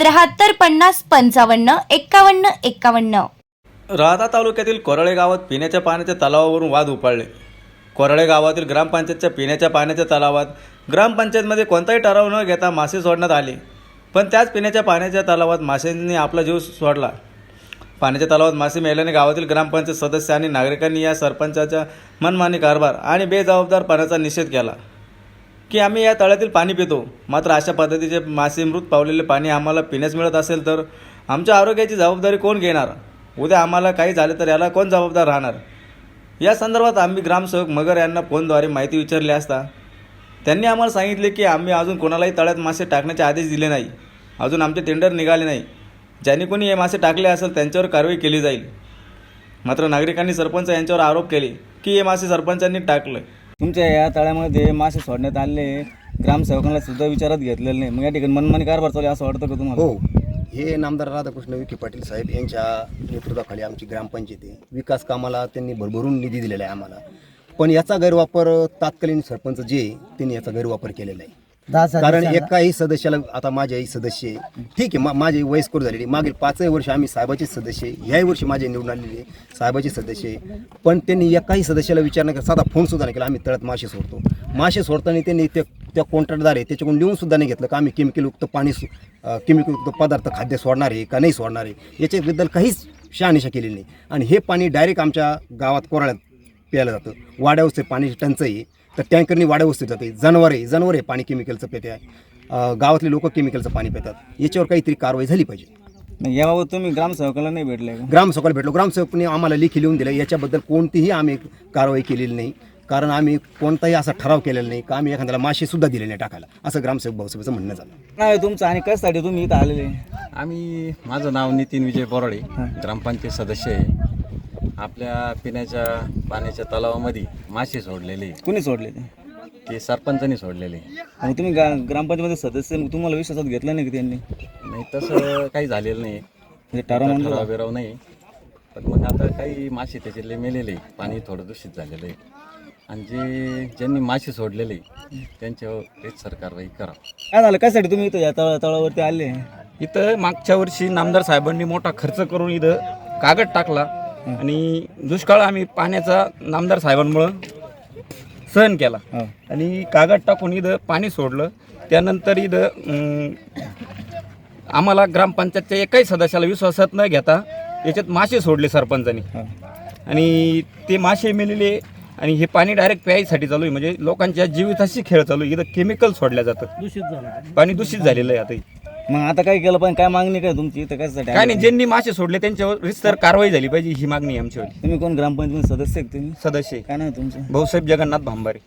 त्र्याहत्तर पन्नास पंचावन्न एक्कावन्न एक्कावन्न. राहता तालुक्यातील कोरळे गावात पिण्याच्या पाण्याच्या तलावावरून वाद उपाळले कोरळे गावातील ग्रामपंचायतच्या पिण्याच्या पाण्याच्या तलावात ग्रामपंचायतमध्ये कोणताही ठराव न घेता मासे सोडण्यात आले. पण त्याच पिण्याच्या पाण्याच्या तलावात माशांनी आपला जीव सोडला. पाण्याच्या तलावात मासे मेल्याने गावातील ग्रामपंचायत सदस्य आणि नागरिकांनी या सरपंचाच्या मनमानी कारभार आणि बेजबाबदारपणाचा निषेध केला. की आम्ही या तळ्यातील पाणी पितो. मात्र अशा पद्धतीचे मासे मृत पावलेले पाणी आम्हाला पिण्यास मिळत असेल तर आमच्या आरोग्याची जबाबदारी कोण घेणार? उद्या आम्हाला काही झाले तर याला कोण जबाबदार राहणार? या संदर्भात आम्ही ग्रामसेवक मगर यांना फोनद्वारे माहिती विचारली असता त्यांनी आम्हाला सांगितले की आम्ही अजून कोणालाही तळ्यात मासे टाकण्याचे आदेश दिले नाही. अजून आमचे टेंडर निघाले नाही. ज्यांनी कोणी हे मासे टाकले असेल त्यांच्यावर कारवाई केली जाईल. मात्र नागरिकांनी सरपंच यांच्यावर आरोप केले की हे मासे सरपंचांनी टाकले. तुमच्या या तळ्यामध्ये मासे सोडण्यात आले. ग्रामसेवकांना सुद्धा विचारात घेतलेलं नाही. मग या ठिकाणी मनमानी कारभार चालू आहे असं वाटतं का तुम्हाला? हो. हे नामदार राधाकृष्ण विखे पाटील साहेब यांच्या नेतृत्वाखाली आमची ग्रामपंचायत आहे. विकास कामाला त्यांनी भरभरून निधी दिलेला आहे आम्हाला. पण याचा गैरवापर तात्कालीन सरपंच जे आहे, त्यांनी याचा गैरवापर केलेला आहे. कारण एकाही सदस्याला आता माझ्याही सदस्य आहे. ठीक आहे मा माझे वयस्कर झालेली मागील पाचही वर्ष आम्ही साहेबाचे सदस्य आहे. ह्याही वर्षी माझे निवडून आलेले साहेबाचे सदस्य आहे. पण त्यांनी एकाही सदस्याला विचार नाही केला साधा फोन सुद्धा नाही केला आम्ही तळ्यात मासे सोडतो मासे सोडताना त्यांनी त्या त्या कॉन्ट्रॅक्टदार आहे त्याच्याकडून लिहून सुद्धा नाही घेतलं का आम्ही केमिकलयुक्त पाणी सो- अं, केमिकलयुक्त पदार्थ खाद्य सोडणार आहे का नाही सोडणार आहे याच्याबद्दल काहीच शहानिशा केलेली नाही आणि हे पाणी डायरेक्ट आमच्या गावात कोराळ्यात प्यायला जातं वाड्यावरचे पाण्याची टंचाई आहे. तर टँकरनी वाड्यावरती जाते. जनावर आहे जनावर आहे पाणी केमिकलचं पिते आहे. गावातले लोक केमिकलचं पाणी पितात. याच्यावर काहीतरी कारवाई झाली पाहिजे. नाही, याबाबत तुम्ही ग्रामसेवकाला नाही भेटले का? ग्रामसेवकाला भेटलो. ग्रामसेवकने आम्हाला लेखी लिहून दिलं. याच्याबद्दल कोणतीही आम्ही कारवाई केलेली नाही. कारण आम्ही कोणताही असा ठराव केलेला नाही का आम्ही एखाद्याला मासे सुद्धा दिले नाही टाकायला. असं ग्रामसेवक भाऊसाहेबाचं म्हणणं झालं. नाव आहे तुमचं आणि कशासाठी तुम्ही इथं आलेले? आम्ही माझं नाव नितीन विजय बोराडे. ग्रामपंचायत सदस्य आहे. आपल्या पिण्याच्या पाण्याच्या तलावामध्ये मासे सोडलेले. कुणी सोडले ते ते सरपंचांनी सोडलेले. मग तुम्ही गा ग्रामपंचायतमध्ये सदस्य मग तुम्हाला विश्वासात घेतलं नाही का त्यांनी? नाही तसं काही झालेलं नाही. म्हणजे ठराव ठराव बिराव नाही. पण मग आता काही मासे त्याच्यातले मेलेले. पाणी थोडं दूषित झालेलं आहे. आणि जे ज्यांनी मासे सोडलेले त्यांच्यावर तेच सरकारवाही करा. काय झालं? कशासाठी तुम्ही इथं या तळ तळावरती आले? इथं मागच्या वर्षी नामदार साहेबांनी मोठा खर्च करून इथं कागद टाकला. आणि दुष्काळ आम्ही पाण्याचा नामदार साहेबांमुळं सहन केला. आणि कागद टाकून इथं पाणी सोडलं. त्यानंतर इथं अं, आम्हाला ग्रामपंचायतच्या एकाही सदस्याला विश्वासात न घेता याच्यात मासे सोडले सरपंचांनी. आणि ते मासे मेलेले आणि हे पाणी डायरेक्ट प्यायसाठी चालू आहे. म्हणजे लोकांच्या जीविताशी खेळ चालू आहे. इथं केमिकल सोडल्या जातं. दूषित झालं. पाणी दूषित झालेलं आहे आता. हे. मग आता काय केलं पण काय मागणी काय तुमची इथं? कशासाठी काय आले? नाही ज्यांनी मासे सोडले त्यांच्यावर रिस्तर कारवाई झाली पाहिजे ही मागणी आहे आमच्यावर तुम्ही कोण? ग्रामपंचायत सदस्य आहे का तुम्ही? सदस्य आहे. काय नाही तुमचं? भाऊसाहेब जगन्नाथ भांबारे.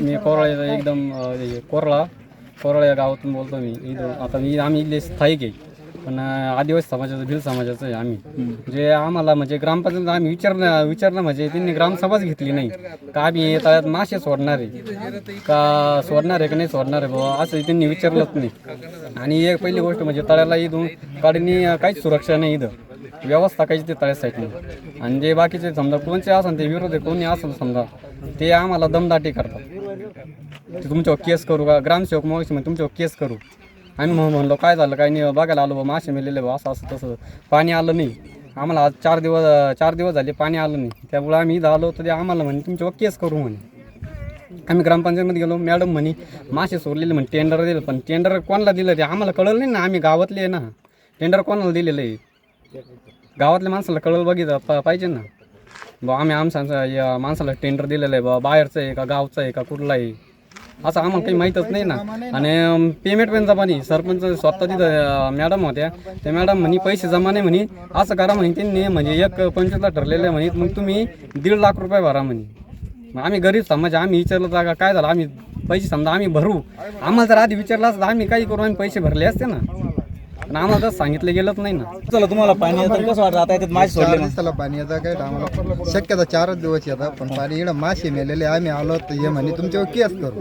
मी कोरळा एकदम अ, हे कोरळा. कोरळा या गावातून बोलतो मी. इथं आता मी आम्ही इथले स्थायिक आहे. पण आदिवासी समाजाचं भिल समाजाचं आहे आम्ही. जे आम्हाला म्हणजे ग्रामपंचायत आम्ही विचारणं विचारणं म्हणजे त्यांनी ग्रामसभाच घेतली नाही. का आम्ही तळ्यात मासे सोडणार आहे. का सोडणार आहे का नाही सोडणार आहे बाबा असं त्यांनी विचारलंच नाही. आणि एक पहिली गोष्ट म्हणजे तळ्याला इथून काढणी काहीच सुरक्षा नाही इथं. व्यवस्था काहीच ते तळ्यासाठी नाही. आणि जे बाकीचे समजा कोणचे असेल ते विरोध आहे कोणी असेल समजा ते आम्हाला दमदाटी करतात. तुमच्यावर केस करू का? ग्रामसेवक मग तुमच्यावर केस करू. आम्ही मग म्हणलो काय झालं? काय नाही बघायला आलो बा मासे मेलेले बा असं असं तसं. पाणी आलं नाही. आम्हाला आज चार दिवस चार दिवस झाले पाणी आलं नाही. त्यामुळे आम्ही इथं आलो तर ते आम्हाला म्हणे तुमच्यावर केस करू म्हणे. आम्ही ग्रामपंचायतमध्ये गेलो मॅडम म्हणे मासे सोडलेले म्हणे टेंडर दिलं. पण टेंडर कोणाला दिलं ते आम्हाला कळलं नाही ना आम्ही गावातले आहे ना. टेंडर कोणाला दिलेलं आहे? गावातल्या माणसाला कळलं बघितलं पा पाहिजे ना. बा आम्ही आमचा या माणसाला टेंडर दिलेलं आहे बा बाहेरचं आहे का गावचं आहे का कुठला आहे? असं आम्हाला काही माहीतच नाही ना. आणि पेमेंट पण जमा नाही. सरपंच स्वतः तिथं मॅडम होत्या. त्या मॅडम म्हणे पैसे जमा नाही म्हणे. असं करा म्हणे त्यांनी. म्हणजे एक पंचवीसला ठरलेलं म्हणे. मग तुम्ही दीड लाख रुपये भरा म्हणे. मग आम्ही गरीब समाज आम्ही विचारलं जागा काय झालं? आम्ही पैसे समजा आम्ही भरू. आम्हाला जर आधी विचारलं असतं तर आम्ही काही करू? आम्ही पैसे भरले असते ना. पण आम्हाला तसं सांगितलं गेलंच नाही ना. चला तुम्हाला पाणी येतं कसं वाटतं? आता याच्यात मासे सोडले दिवसाला पाणी येतं काय आम्हाला शक्यता चारच दिवस येतात पण पाणी इकडं मासे मेलेले आम्ही आलो तर ये म्हणे तुमच्यावर केस करू.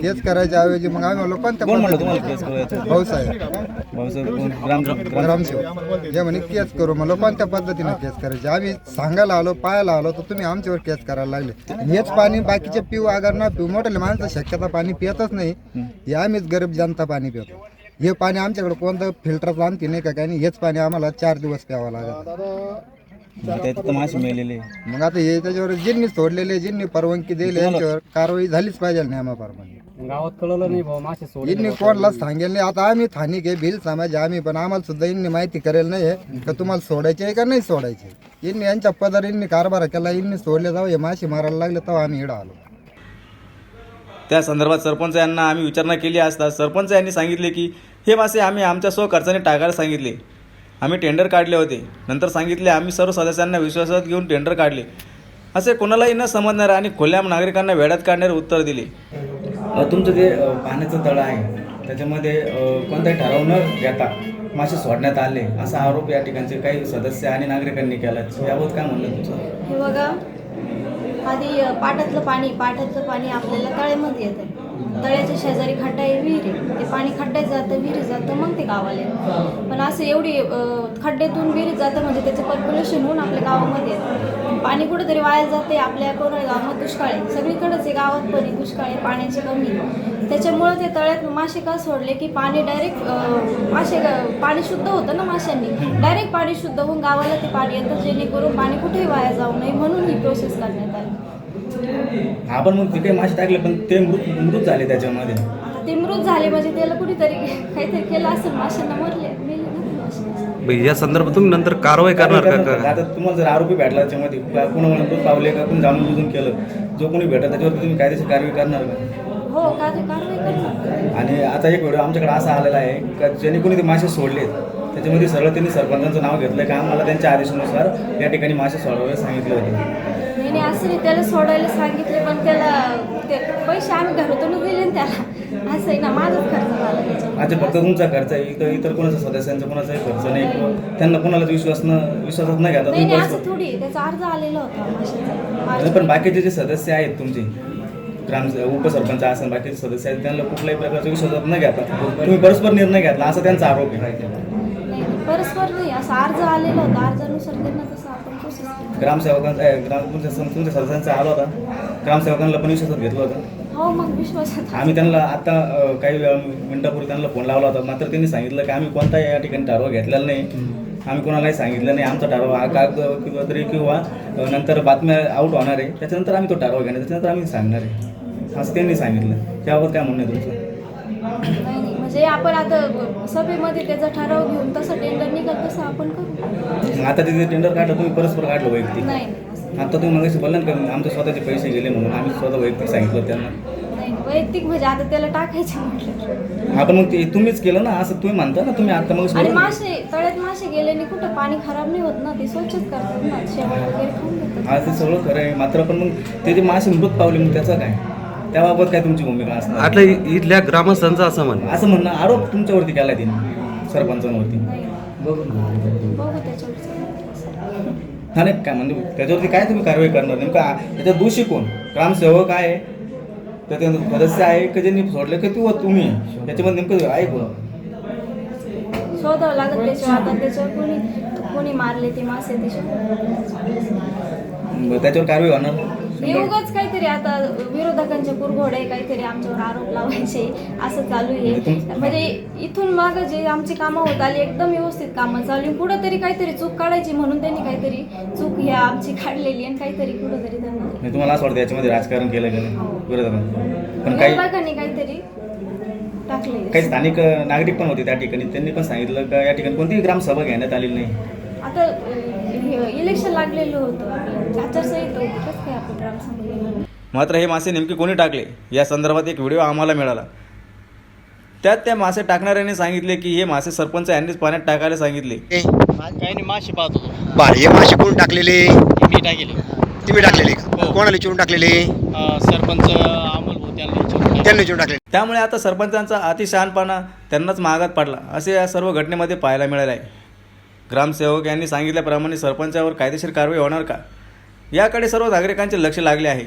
केस करायच्या ऐवजी मग आम्ही आलो कोणत्या कोण म्हणलं पद्धतीने? तुम्हाला केस करू याच्यात? भाऊसाहेब भाऊसाहेब कोण? ग्राम ग्राम ग्रामसेवक. हे म्हणे केस करू म्हणलं कोणत्या पद्धतीने केस करायचे? आम्ही सांगायला आलो पाहायला आलो तर तुम्ही आमच्यावर केस करायला लागले. हेच पाणी बाकीचे पिऊ अगर ना पिऊ मोठे माणसं शक्यता पाणी पितच नाही. हे आम्हीच गरीब जनता पाणी पितो. हे पाणी आमच्याकडे कोणतं फिल्टरचं आणखी नाही का काही नाही हेच पाणी आम्हाला चार दिवस प्यावं लागत मग त्याच्यात तर मासे मेलेले मग आता हे त्याच्यावर जिन्नी सोडलेले जिन्नी परवानगी दिली यांच्यावर कारवाई झालीच पाहिजे नियमाप्रमाणे गावात कळलं नाही भाऊ मासे सोडले यांनी कोणालाच सांगेल नाही. आता आम्ही स्थानिक आहे भिल समाज आहे आम्ही पण आम्हाला सुद्धा यांनी माहिती करेल नाही का तुम्हाला सोडायचे आहे का नाही सोडायचे? यांनी यांच्या पदार यांनी कारभार केला यांनी सोडले जाऊ हे मासे मारायला लागले तेव्हा आम्ही इकडं आलो. त्या संदर्भात सरपंच यांना आम्ही विचारणा केली असता सरपंच यांनी सांगितले की हे मासे आम्ही आमच्या स्व खर्चाने टाकायला सांगितले. आम्ही टेंडर काढले होते. नंतर सांगितले आम्ही सर्व सदस्यांना विश्वासात घेऊन टेंडर काढले. असे कोणालाही न समजणारे आणि खुल्या नागरिकांना वेड्यात काढणारे उत्तर दिले. तुमचं जे पाण्याचं तळ आहे त्याच्यामध्ये कोणताही ठराव न घेता मासे सोडण्यात आले? असा आरोप या ठिकाणचे काही सदस्य आणि नागरिकांनी केला याबाबत काय म्हणलं तुमचं? हे बघा आधी पाटातलं पाणी पाटातलं पाणी आपल्याला तळ्यामध्ये येतं. तळ्याच्या शेजारी खड्डा आहे विहीर आहे. ते पाणी खड्ड्यात जातं विहिरीत जातं मग ते गावाला येतं. पण असं एवढी खड्ड्यातून विहिरीत जातं म्हणजे त्याचं पॉप्युलेशन होऊन आपल्या गावामध्ये येतं. पाणी कुठंतरी वाया जाते आपल्या कोणा गावात दुष्काळ आहे. सगळीकडेच आहे गावात पण आहे दुष्काळ आहे पाण्याची कमी त्याच्यामुळं ते तळ्यात मासे का सोडले की पाणी डायरेक्ट मासे पाणी शुद्ध होतं ना माशांनी? डायरेक्ट पाणी शुद्ध होऊन गावाला ते पाणी येतं जेणेकरून पाणी कुठेही वाया जाऊ नये म्हणून ही प्रोसेस करण्यात आली. आपण मग तिथे मासे टाकले पण ते मृत मृत झाले त्याच्यामध्ये. आता ते मृत झाले म्हणजे त्याला कुठेतरी काहीतरी केलं असेल माशांना मरले. मेले ना ते मासे. या संदर्भात तुम्ही नंतर कारवाई करणार का का आता तुम्हाला जर आरोपी भेटला त्याच्यामध्ये कोणा मृत पावले का कोणी जाणून बुजून केलं जो कोणी भेटला त्याच्यावर तुम्ही कायदेशीर कारवाई करणार का? हो का ते कारवाई करणार. आणि आता एक व्हिडिओ आमच्याकडे असा आलेला आहे का ज्यांनी कोणी ते मासे सोडलेत त्याच्यामध्ये सरळ त्यांनी सरपंचांचं नाव घेतलं का? आम्हाला त्यांच्या आदेशानुसार या ठिकाणी मासे सोडवायला सांगितलं होतं. नाही असं नाही त्याला सोडायला सांगितले पण त्याला ते पैसे आम्ही घरातूनच दिले ना त्याला. असं आहे ना माझाच खर्च झाला अच्छा फक्त तुमचा खर्च आहे इतर इतर कोणाचा सदस्यांचा कोणाचाही खर्च नाही. किंवा त्यांना कोणालाच विश्वास न विश्वासात घेता नाही तुम्ही नाही परस्पर- असं थोडी आहे. त्याचा अर्ज आलेला होता माशाचा. नाही, पण बाकीचे जे सदस्य आहेत तुमचे ग्राम उपसरपंच असेल बाकीचे सदस्य आहेत त्यांना कुठल्याही प्रकारचा विश्वासात न घेता तुम्ही परस्पर निर्णय घेतला असा त्यांचा आरोप आहे. नाही नाही, परस्पर नाही असा अर्ज आलेला होता. अर्जानुसार त्यांना तसं ग्रामसेवकांचा ए, ग्राम तुमच्या सं- तुमच्या सदस्यांचा आला होता. ग्रामसेवकांना पण विश्वासात घेतलं होतं. हो मग विश्वासात. आम्ही त्यांना आता अ, काही वेळा मिनिटापूर्वी त्यांना फोन लावला होता. मात्र त्यांनी सांगितलं की आम्ही कोणताही या ठिकाणी ठराव घेतलेला नाही. आम्ही कोणालाही सांगितलं नाही. आमचा ठराव हा कागद किंवा तरी किंवा अ, नंतर बातम्या आउट होणार आहे. त्याच्यानंतर आम्ही तो ठराव घेणार त्याच्यानंतर आम्ही सांगणार आहे. असं त्यांनी सांगितलं. त्याबाबत काय म्हणणं आहे तुमचं? नाही म्हणजे आपण आता सभेमध्ये त्याचा ठराव घेऊन तसं टेंडर निघत तसं आपण करू. मग आता तिथे टेंडर काढलं तुम्ही परस्पर काढलं वैयक्तिक. नाही असं आता तुम्ही मग बोलला ना का आमचे स्वतःचे पैसे गेले म्हणून आम्ही स्वतः वैयक्तिक सांगितलं त्यांना. नाही. वैयक्तिक म्हणजे आता त्याला टाकायचं म्हटलं. हा पण मग ते तुम्हीच केलं ना असं तुम्ही म्हणता ना तुम्ही आता मग आणि मासे तळ्यात मासे गेल्याने कुठं पाणी खराब नाही होत ना ते स्वच्छच करतात ना शेवाळ वगैरे खाऊन घेतात. हा ते सगळं खरं आहे. मात्र पण मग ते जे मासे मृत पावले मग त्याचं काय? त्याबाबत काय तुमची भूमिका असणार? इ- इथल्या ग्रामस्थांचं असं म्हणणं असं म्हणणं आरोप तुमच्यावरती केला तिने सरपंचांवरती. नाही बघू त्याच्यावर हा नाही काय म्हणजे त्याच्यावरती काय तुम्ही कारवाई करणार? नेमका त्याच्यात दोषी कोण? ग्रामसेवक आहे त्याचे सदस्य आहे का ज्यांनी सोडलं की किंवा तुम्ही? आहे? त्याच्यामध्ये नेमकं आहे कोण? शोधावं लागत त्याच्यावर. आता त्याच्यावर कोणी कोणी मारले ते मासे. मग त्याच्यावर कारवाई होणार? हे उगाच काहीतरी आता विरोधकांचे कुरघोडे काहीतरी आमच्यावर आरोप लावायचे असं चालू आहे. म्हणजे इथून मागं जे आमची कामं होत आली एकदम व्यवस्थित कामं चालू. पुढं तरी काहीतरी चूक काढायची म्हणून त्यांनी काहीतरी चूक ह्या आमची काढलेली आणि काहीतरी कुठं तरी म्हणजे तुम्हाला असं वाटतं याच्यामध्ये राजकारण केलं गेलं विरोधकांनी पण काही विरोधकांनी काहीतरी टाकले काही स्थानिक नागरिक पण होते त्या ठिकाणी. त्यांनी पण सांगितलं का या ठिकाणी कोणतीही ग्रामसभा घेण्यात आलेली नाही. आता इलेक्शन लागलेलं होतं. आपलं आचारसंहिता होती कसं काय आपण ग्रामसभा मात्र हे मासे नेमके कोणी टाकले? या संदर्भात एक व्हिडिओ आम्हाला मिळाला. त्यात त्या मासे टाकणाऱ्याने सांगितले की हे मासे सरपंच यांनीच पाण्यात टाकायला सांगितले. काही नाही मासे पाहत होतो. बर हे मासे कोण टाकलेले? मी टाकेले तुम्ही टाकलेले. का कोणाला चिरून टाकलेले? सरपंच अमोल त्यांनी टाकले. त्यामुळे आता सरपंचांचा अतिशहानपणा त्यांनाच महागात पडला असे या सर्व घटनेमध्ये पाहायला मिळाले आहे ग्रामसेवक यांनी सांगितल्याप्रमाणे सरपंचावर कायदेशीर कारवाई होणार का? याकडे सर्व नागरिकांचे लक्ष लागले आहे.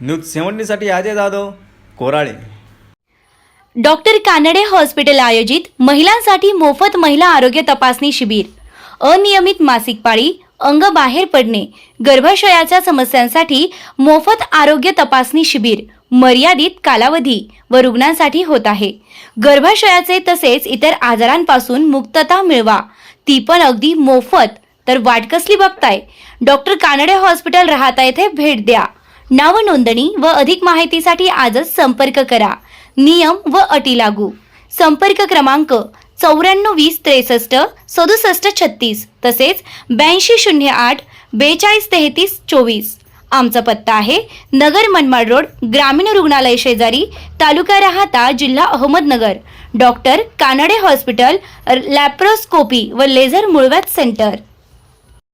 न्यूज सेवन्टीसाठी अजय जाधव कोराळे. डॉक्टर कानडे हॉस्पिटल आयोजित महिलांसाठी मोफत महिला आरोग्य तपासणी शिबिर. अनियमित मासिक पाळी अंग बाहेर पडणे गर्भाशयाच्या समस्यांसाठी मोफत आरोग्य तपासणी शिबिर. मर्यादित कालावधी व रुग्णांसाठी होत आहे. गर्भाशयाचे तसेच इतर आजारांपासून मुक्तता मिळवा. ती पण अगदी मोफत. तर वाट कसली बघताय? डॉक्टर कानडे हॉस्पिटल राहता येथे भेट द्या. नाव नोंदणी व अधिक माहितीसाठी आजच संपर्क करा. नियम व अटी लागू. संपर्क क्रमांक चौऱ्याण्णव वीस त्रेसष्ट सदुसष्ट छत्तीस तसेच ब्याऐंशी शून्य आठ बेचाळीस तेहतीस चोवीस. आमचा पत्ता आहे नगर मनमाड रोड ग्रामीण रुग्णालय शेजारी तालुका राहता जिल्हा Ahmednagar. Doctor Kanade hospital laparoscopy व लेझर मुळव्यात सेंटर.